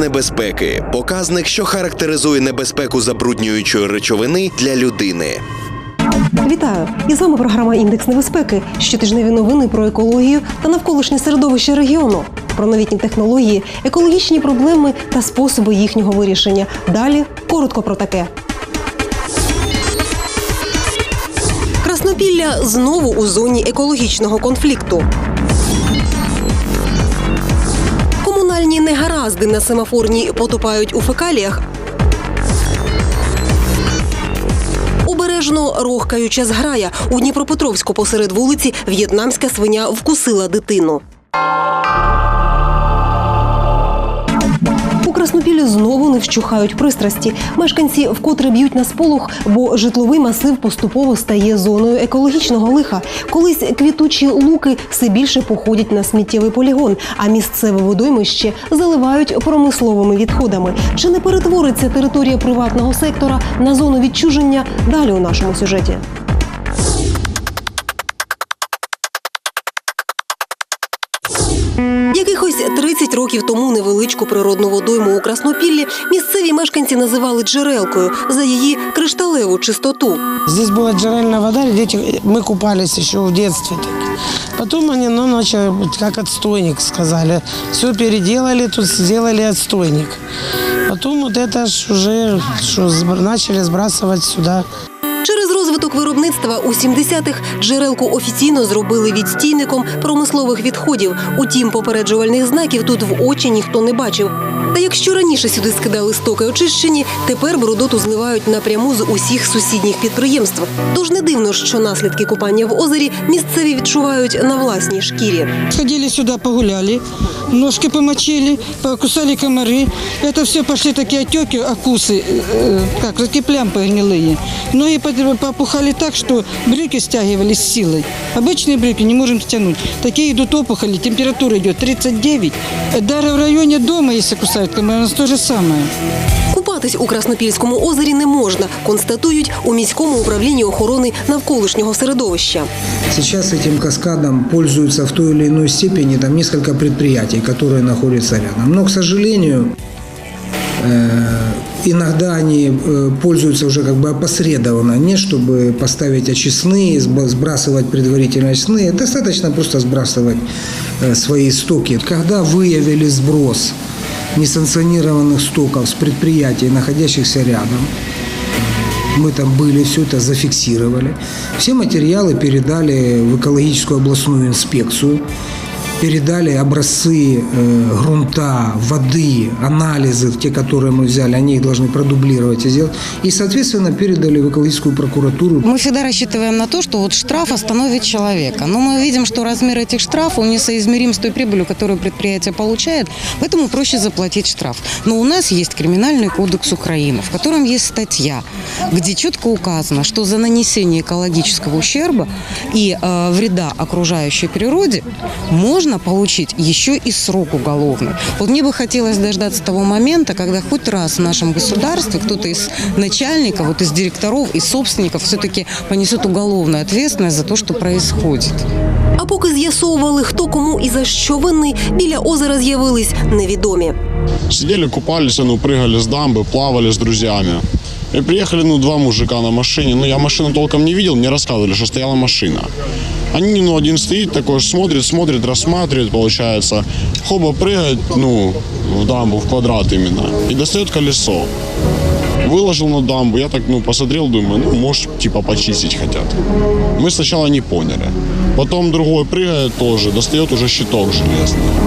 Небезпеки показник, що характеризує небезпеку забруднюючої речовини для людини. Вітаю! І з вами програма Індекс небезпеки. Щотижневі новини про екологію та навколишнє середовище регіону. Про новітні технології, екологічні проблеми та способи їхнього вирішення. Далі коротко про таке. Краснопілля знову у зоні екологічного конфлікту. Негаразди на семафорній потопають у фекаліях, Обережно рохкаюча зграя у Дніпропетровську посеред вулиці в'єтнамська свиня вкусила дитину. Краснопілі знову не вщухають пристрасті. Мешканці вкотре б'ють на сполох, бо житловий масив поступово стає зоною екологічного лиха. Колись квітучі луки все більше походять на сміттєвий полігон, а місцеве водоймище заливають промисловими відходами. Чи не перетвориться територія приватного сектора на зону відчуження? Далі у нашому сюжеті. Якихось 30 років тому невеличку природну водойму у Краснопіллі місцеві мешканці називали джерелкою за її кришталеву чистоту. Здесь была джерельная вода, дети, мы купались еще в детстве. Так. Потом они ну, начали, вот как отстойник сказали. Все переделали, тут сделали отстойник. Потом вот это ж уже что, сбр- начали сбрасывать сюда. Через розвиток виробництва у 70-х джерелку офіційно зробили відстійником промислових відходів. Утім, попереджувальних знаків тут в очі ніхто не бачив. Та якщо раніше сюди скидали стоки очищені, тепер брудоту зливають напряму з усіх сусідніх підприємств. Тож не дивно, що наслідки купання в озері місцеві відчувають на власній шкірі. Ходили сюда, погуляли, ножки помочили, покусали комары. Это все пошли такие отеки, окусы, э, как такие плямпы гнилые. Ноги под- попухали так, что брюки стягивались силой. Обычные брюки не можем стянуть. Такие идут опухоли, температура идет 39. Даже в районе дома, если кусают комары, у нас то же самое. Купатись у Краснопільському озері не можна, констатують у міському управлінні охорони навколишнього середовища. Сейчас этим каскадом пользуются в той или иной степени там несколько предприятий, которые находятся рядом. Но, к сожалению, э, иногда они э, пользуются уже как бы опосредованно, не чтобы поставить очистные, сб- сбрасывать предварительно очистные, достаточно просто сбрасывать э, свои стоки. Когда выявили сброс несанкционированных стоков с предприятий, находящихся рядом, мы там были, все это зафиксировали. Все материалы передали в экологическую областную инспекцию, Передали образцы э, грунта, воды, анализы, те, которые мы взяли, они их должны продублировать и сделать. И, соответственно, передали в экологическую прокуратуру. Мы всегда рассчитываем на то, что вот штраф остановит человека. Но мы видим, что размер этих штрафов несоизмерим с той прибылью, которую предприятие получает, поэтому проще заплатить штраф. Но у нас есть Криминальный кодекс Украины, в котором есть статья, где четко указано, что за нанесение экологического ущерба и э, вреда окружающей природе можно получить еще и срок уголовный. Вот мне бы хотелось дождаться того момента, когда хоть раз в нашем государстве кто-то из начальников, вот из директоров и собственников все-таки понесет уголовную ответственность за то, что происходит. А поки з'ясовували, хто кому і за що винний, біля озера з'явились невідомі. Сидели, купались, ну, прыгали с дамбы, плавали с друзьями. И приехали, ну, два мужика на машине. Ну, я машину толком не видел, мне рассказывали, что стояла машина. Они, ну, один стоит такой, смотрит, смотрит, рассматривает, получается. Хоба прыгает, ну, в дамбу, в квадрат именно. И достает колесо. Выложил на дамбу, я так, ну, посмотрел, думаю, ну, может, типа, почистить хотят. Мы сначала не поняли. Потом другой прыгает тоже, достает уже щиток железный.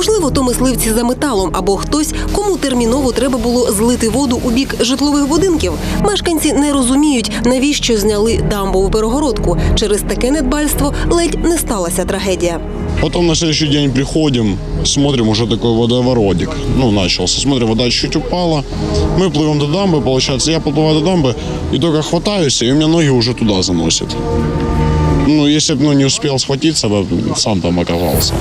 Можливо, то мисливці за металом або хтось, кому терміново треба було злити воду у бік житлових будинків. Мешканці не розуміють, навіщо зняли дамбову перегородку. Через таке недбальство ледь не сталася трагедія. Потом на следующий день приходим, смотрим, уже такой водоворотик. Ну, начался. Смотрим, вода чуть упала. Мы плывем до дамбы, получается. Я подплываю до дамбы и только хватаюсь, и у меня ноги уже туда заносят. Ну, если бы ну, не успел схватиться, бы сам там оказался.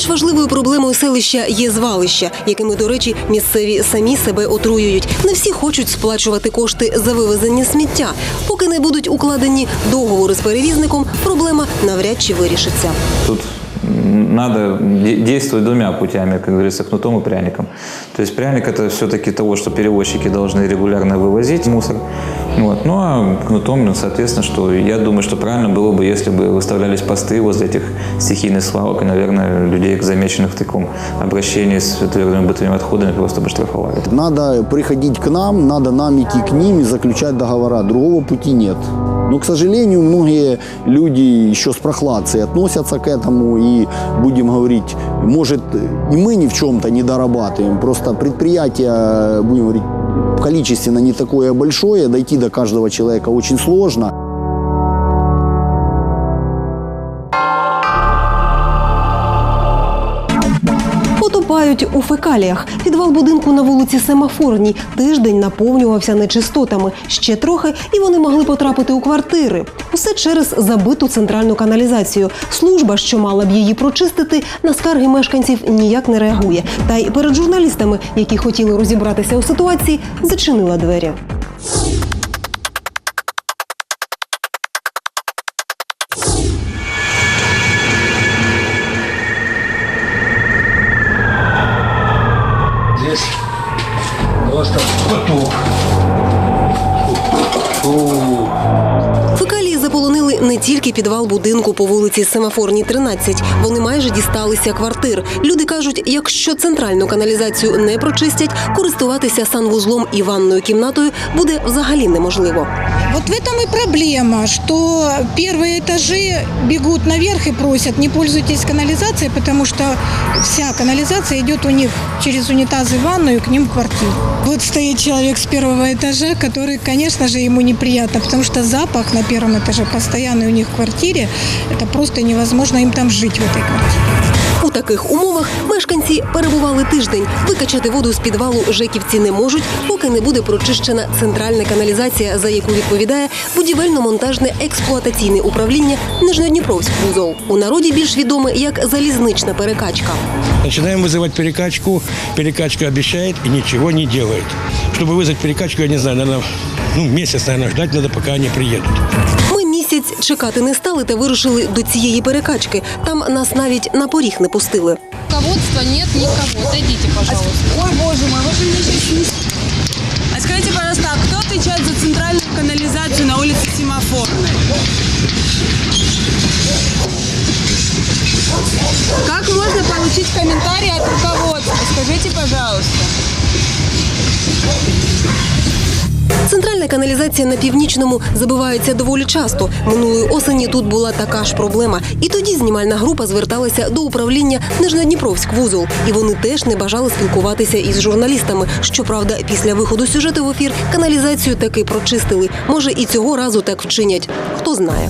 Не менш важливою проблемою селища є звалища, якими, до речі, місцеві самі себе отруюють. Не всі хочуть сплачувати кошти за вивезення сміття. Поки не будуть укладені договори з перевізником, проблема навряд чи вирішиться. Тут м, надо де- действовать двумя путями, как говорится, кнутом и пряником. То есть пряник это все-таки того, что перевозчики должны регулярно вывозить мусор. Вот. Ну а кнутом, ну, соответственно, что я думаю, что правильно было бы, если бы выставлялись посты возле этих стихийных свалок, и, наверное, людей, замеченных в таком обращении с твердыми бытовыми отходами, просто бы штрафовали. Надо приходить к нам, надо нам идти к ним и заключать договора. Другого пути нет. Но, к сожалению, многие люди еще с прохладцей относятся к этому. И, будем говорить, может, и мы ни в чем-то не дорабатываем. Просто предприятие, будем говорить, количественно не такое большое, дойти до каждого человека очень сложно. Потопають у фекаліях. Підвал будинку на вулиці Семафорній тиждень наповнювався нечистотами. Ще трохи, і вони могли потрапити у квартири. Усе через забиту центральну каналізацію. Служба, що мала б її прочистити, на скарги мешканців ніяк не реагує. Та й перед журналістами, які хотіли розібратися у ситуації, зачинила двері. Просто поток. тільки підвал будинку по вулиці Семафорній, 13. Вони майже дісталися квартир. Люди кажуть, якщо центральну каналізацію не прочистять, користуватися санвузлом і ванною кімнатою буде взагалі неможливо. Вот в этом и проблема, что первые этажи бегут наверх и просят, не пользуйтесь канализацией, потому что вся канализация идет у них через унитазы в ванную к ним в квартиру. Вот стоит человек с первого этажа, который, конечно же, ему неприятно, потому что запах на первом этаже постоянный у них в квартире, это просто невозможно им там жить в этой квартире. У таких умовах мешканці перебували тиждень. Викачати воду з підвалу жеківці не можуть, поки не буде прочищена центральна каналізація, за яку відповідає будівельно-монтажне експлуатаційне управління Нижньодніпровськ вузол. У народі більш відоме як залізнична перекачка. Начинаем вызывать перекачку. Перекачка обещает и ничего не делает. Чтобы вызвать перекачку, я не знаю, наверное, ну, месяц, наверное, ждать надо, пока они приедут. Місяць чекати не стали та вирушили до цієї перекачки. Там нас навіть на поріг не пустили. Руководства нет никого. Отойдите, пожалуйста. Ой, боже мой, вы же меня сейчас не... А скажите, пожалуйста, а кто отвечает за центральную канализацию на улице Семафорной? Как можно получить комментарий от руководства? Скажите, пожалуйста. Центральна каналізація на північному забивається доволі часто. Минулої осені тут була така ж проблема. І тоді знімальна група зверталася до управління Нижньодніпровськ вузол. І вони теж не бажали спілкуватися із журналістами. Щоправда, після виходу сюжету в ефір каналізацію таки прочистили. Може, і цього разу так вчинять. Хто знає.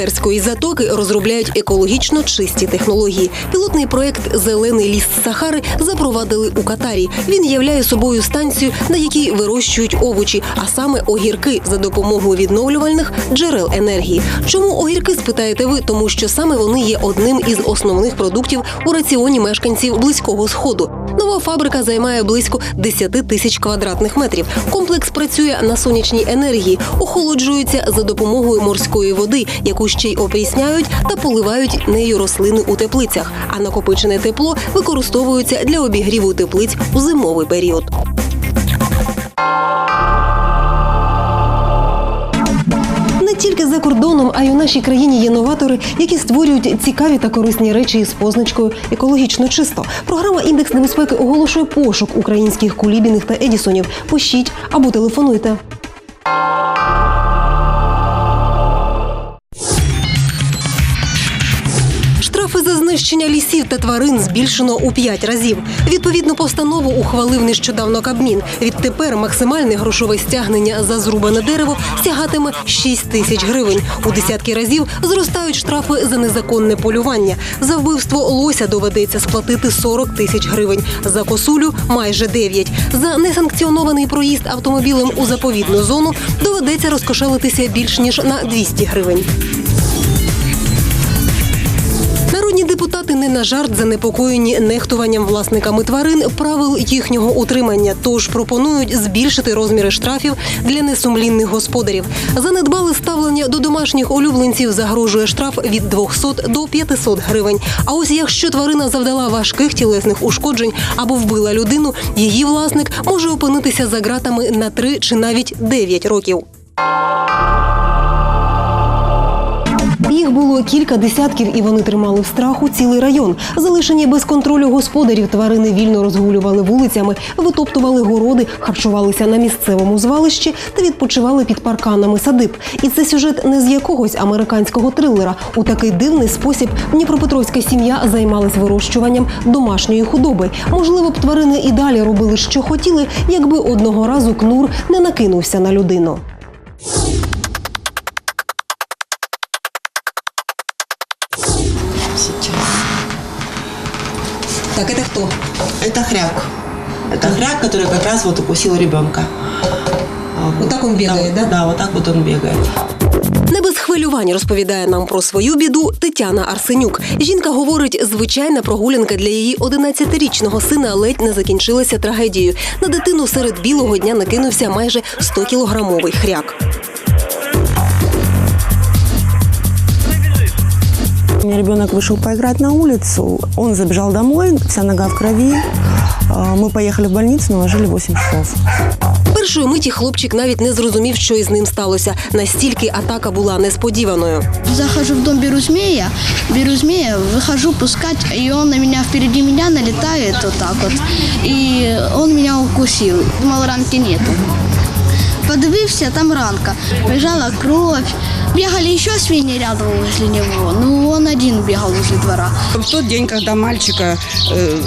Перської затоки розробляють екологічно чисті технології. Пілотний проект Зелений ліс Сахари запровадили у Катарі. Він являє собою станцію, на якій вирощують овочі, а саме огірки за допомогою відновлювальних джерел енергії. Чому огірки спитаєте ви? Тому що саме вони є одним із основних продуктів у раціоні мешканців близького сходу. Нова фабрика займає близько 10 тисяч квадратних метрів. Комплекс працює на сонячній енергії, охолоджується за допомогою морської води, яку ще й опрісняють та поливають нею рослини у теплицях. А накопичене тепло використовується для обігріву теплиць у зимовий період. За кордоном, а й у нашій країні є новатори, які створюють цікаві та корисні речі із позначкою екологічно чисто. Програма індекс небезпеки оголошує пошук українських кулібіних та едісонів. Пишіть або телефонуйте. Знищення лісів та тварин збільшено у п'ять разів. Відповідну постанову ухвалив нещодавно Кабмін. Відтепер максимальне грошове стягнення за зрубане дерево сягатиме 6 тисяч гривень. У десятки разів зростають штрафи за незаконне полювання. За вбивство лося доведеться сплатити 40 тисяч гривень. За косулю майже 9. За несанкціонований проїзд автомобілем у заповідну зону доведеться розкошелитися більш ніж на 200 гривень. Не на жарт занепокоєні нехтуванням власниками тварин правил їхнього утримання. Тож пропонують збільшити розміри штрафів для несумлінних господарів. За недбале ставлення до домашніх улюбленців загрожує штраф від 200 до 500 гривень. А ось якщо тварина завдала важких тілесних ушкоджень або вбила людину, її власник може опинитися за ґратами на 3 чи навіть 9 років. Їх було кілька десятків, і вони тримали в страху цілий район. Залишені без контролю господарів, тварини вільно розгулювали вулицями, витоптували городи, харчувалися на місцевому звалищі та відпочивали під парканами садиб. І це сюжет не з якогось американського трилера. У такий дивний спосіб дніпропетровська сім'я займалась вирощуванням домашньої худоби. Можливо б тварини і далі робили, що хотіли, якби одного разу кнур не накинувся на людину. Так, это кто? Это хряк. Это хряк, который как раз вот укусил ребенка. Вот так он бегает, да? Да, вот так вот он бегает. Не без хвилювань розповідає нам про свою біду Тетяна Арсенюк. Жінка говорить, звичайна прогулянка для її 11-річного сина ледь не закінчилася трагедією. На дитину серед білого дня накинувся майже 100-кілограмовий хряк. меня ребенок вышел поиграть на улицу. Он забежал домой, вся нога в крови. А, Мы поехали в больницу, наложили 8 часов. Першої миті хлопчик навіть не зрозумів, що із ним сталося. Настільки атака була несподіваною. Захожу в дом, беру змея, беру змея, выхожу пускать, и он на меня впереди меня налетает вот так вот. И он меня укусил. Думал, ранки нету. Подивився, там ранка. Бежала кровь. Бегали еще свиньи рядом возле него. Ну, он один бегал возле двора. В тот день, когда мальчика э,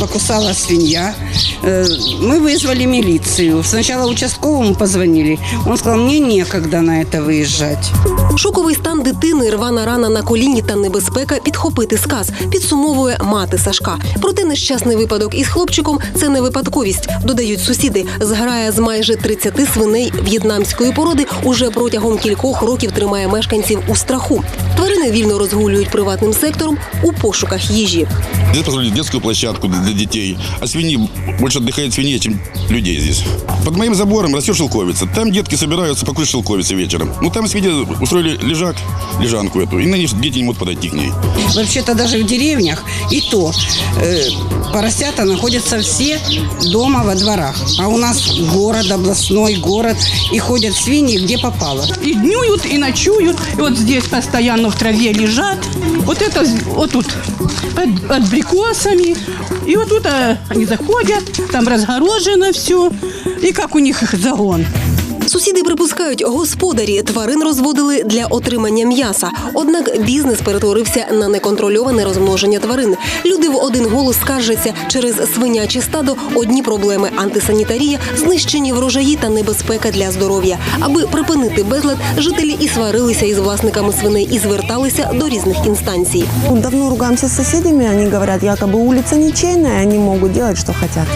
покусала свинья, э, мы вызвали милицию. Сначала участковому позвонили. Он сказал, мне некогда на это выезжать. Шоковий стан дитини, рвана рана на коліні та небезпека підхопити сказ, підсумовує мати Сашка. Проте нещасний випадок із хлопчиком це не випадковість, додають сусіди. Зграя з майже 30 свиней в'єтнамської породи уже протягом кількох років тримає мешканців у страху. Тварини вільно розгулюють приватним сектором у пошуках їжі. Здесь построили детскую площадку для детей. А свиньи, больше отдыхает свиньи, чем людей здесь. Под моим забором растет шелковица. Там детки собираются покушать шелковицы вечером. Ну, там свиньи устроили лежак, лежанку эту. И на ней дети не могут подойти к ней. Вообще-то даже в деревнях и то э, поросята находятся все дома во дворах. А у нас город, областной город, И ходят свиньи где попало. И днюют, и ночуют. И вот здесь постоянно в траве лежат. Вот это вот тут под, под брикосами. И вот тут а, они заходят, там разгорожено все. И как у них загон. Сусіди припускають, господарі тварин розводили для отримання м'яса. Однак бізнес перетворився на неконтрольоване розмноження тварин. Люди в один голос скаржаться через свиняче стадо одні проблеми антисанітарія, знищені врожаї та небезпека для здоров'я. Аби припинити безлад, жителі і сварилися із власниками свиней і зверталися до різних інстанцій. Давно ругаемся с соседями, они говорят, якобы улица ничейная, они могут делать, что хотят.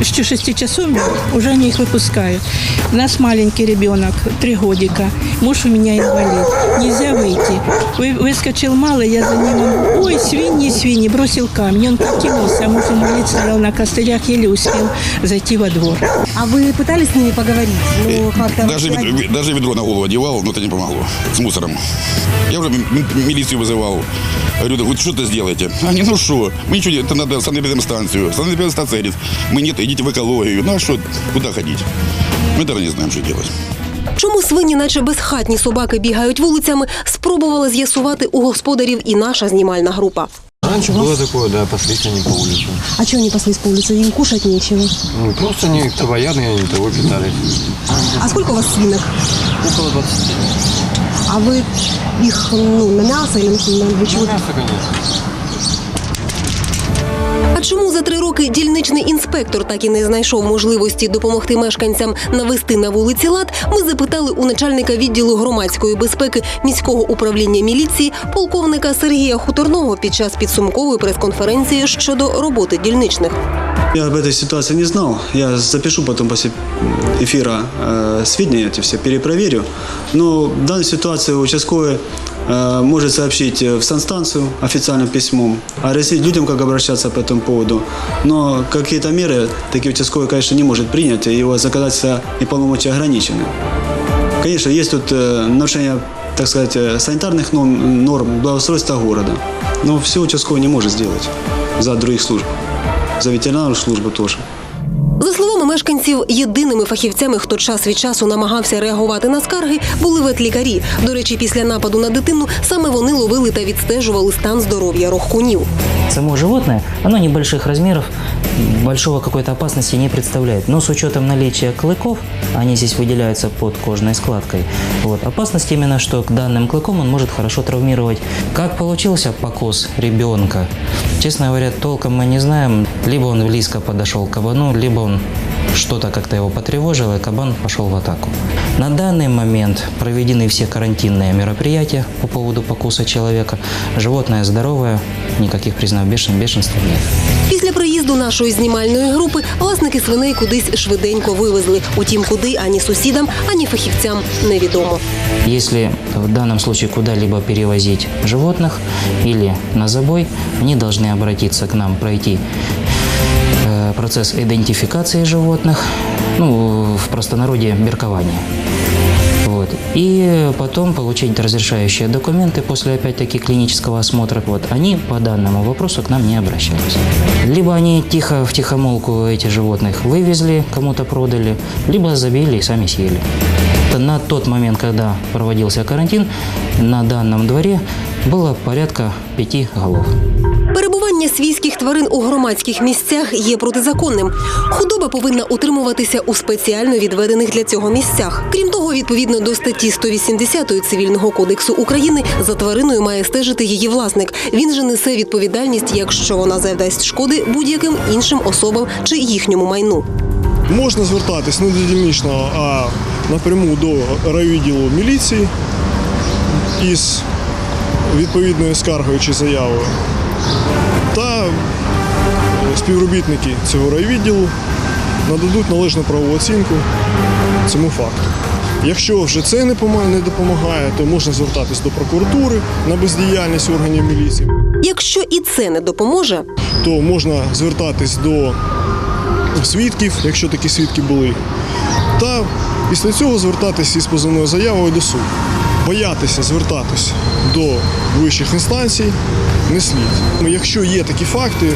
С 6 часов уже они их выпускают. У нас маленький ребенок, три годика. Муж у меня инвалид. Нельзя выйти. Вы, выскочил малый, я за ним. Ой, свиньи, свиньи. Бросил камень. Он так кинулся. Муж инвалид стоял на костылях, еле успел зайти во двор. А вы пытались с ними поговорить? Ну, как-то... Даже, вед- даже ведро на голову одевал, но это не помогло. С мусором. Я уже милицию вызывал. Говорю, да вы что-то сделаете. Они, ну что? Мы ничего не... Это надо санэпидемстанцию. Санэпидемстанция говорит, мы нет, идите в экологию. Ну а что, куда ходить? Мы даже не знаем, что делать. Чому свині, наче безхатні собаки, бігають вулицями, спробувала з'ясувати у господарів і наша знімальна група. Раньше было такое, да, паслись они по улице. А чего они паслись по улице? Им кушать нечего. Ну, просто они травоядные, они того питались. А сколько у вас свинок? Около 20. А вы их ну, на мясо или на для чего? мясо, конечно. чому за три роки дільничний інспектор так і не знайшов можливості допомогти мешканцям навести на вулиці лад, ми запитали у начальника відділу громадської безпеки міського управління міліції полковника Сергія Хуторного під час підсумкової прес-конференції щодо роботи дільничних. Я об этой ситуации не знал. Я запишу потом после эфира э, сведения эти все, перепроверю. Но в данной ситуации участковый э, может сообщить э, в санстанцию официальным письмом, а разъяснить людям, как обращаться по этому поводу. Но какие-то меры такие участковый, конечно, не может принять, и его законодательство и полномочия ограничены. Конечно, есть тут э, нарушение, так сказать, э, санитарных норм, норм благоустройства города. Но все участковый не может сделать за других служб. За ветеринарную службу тоже. Мешканців, єдиними фахівцями, хто час від часу намагався реагувати на скарги, були ветлікарі. До речі, після нападу на дитину саме вони ловили та відстежували стан здоров'я рохкунів. Само животне, воно небольших размеров, большого какой-то опасности не представляет. Но с учетом наличия клыков, они здесь выделяются под кожной складкой, вот, опасность именно, что к данным клыкам он может хорошо травмировать. Как получился покос ребенка, честно говоря, толком мы не знаем. Либо он близко подошел к кабану, либо он что-то как-то его потревожило, и кабан пошел в атаку. На данный момент проведены все карантинные мероприятия по поводу покуса человека. Животное здоровое, никаких признаков бешен- бешенства нет. Після приїзду нашої знімальної групи власники свиней кудись швиденько вивезли. Утім, куди ані сусідам, ані фахівцям невідомо. Если в данном случае куда-либо перевозить животных или на забой, они должны обратиться к нам, пройти э, процесс идентификации животных, ну, в простонародье меркования. Вот. И потом получить разрешающие документы после, опять-таки, клинического осмотра. Вот. Они по данному вопросу к нам не обращались. Либо они тихо, в тихомолку этих животных вывезли, кому-то продали, либо забили и сами съели. На тот момент, когда проводился карантин, на данном дворе было порядка пяти голов. Перебування свійських тварин у громадських місцях є протизаконним. Худоба повинна утримуватися у спеціально відведених для цього місцях. Крім того, відповідно до статті 180 Цивільного кодексу України за твариною має стежити її власник. Він же несе відповідальність, якщо вона завдасть шкоди будь-яким іншим особам чи їхньому майну. Можна звертатись не дільничного, а напряму до райвідділу міліції із відповідною скаргою чи заявою. Співробітники цього райвідділу нададуть належну правову оцінку цьому факту. Якщо вже це не допомагає, то можна звертатись до прокуратури на бездіяльність органів міліції. Якщо і це не допоможе, то можна звертатись до свідків, якщо такі свідки були, та після цього звертатись із позовною заявою до суду. Боятися звертатись до вищих інстанцій не слід. Якщо є такі факти,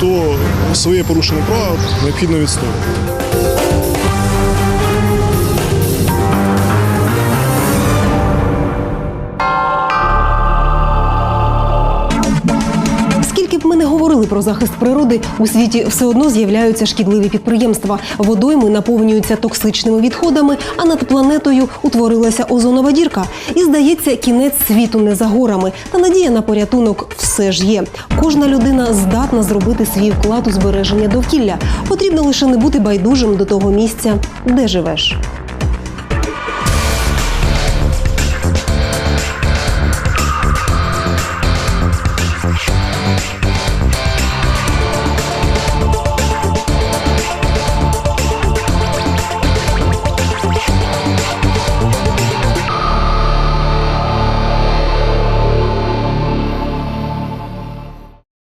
то своє порушення права необхідно відстоювати. Про захист природи, у світі все одно з'являються шкідливі підприємства. Водойми наповнюються токсичними відходами, а над планетою утворилася озонова дірка. І здається, кінець світу не за горами. Та надія на порятунок все ж є. Кожна людина здатна зробити свій вклад у збереження довкілля. Потрібно лише не бути байдужим до того місця, де живеш.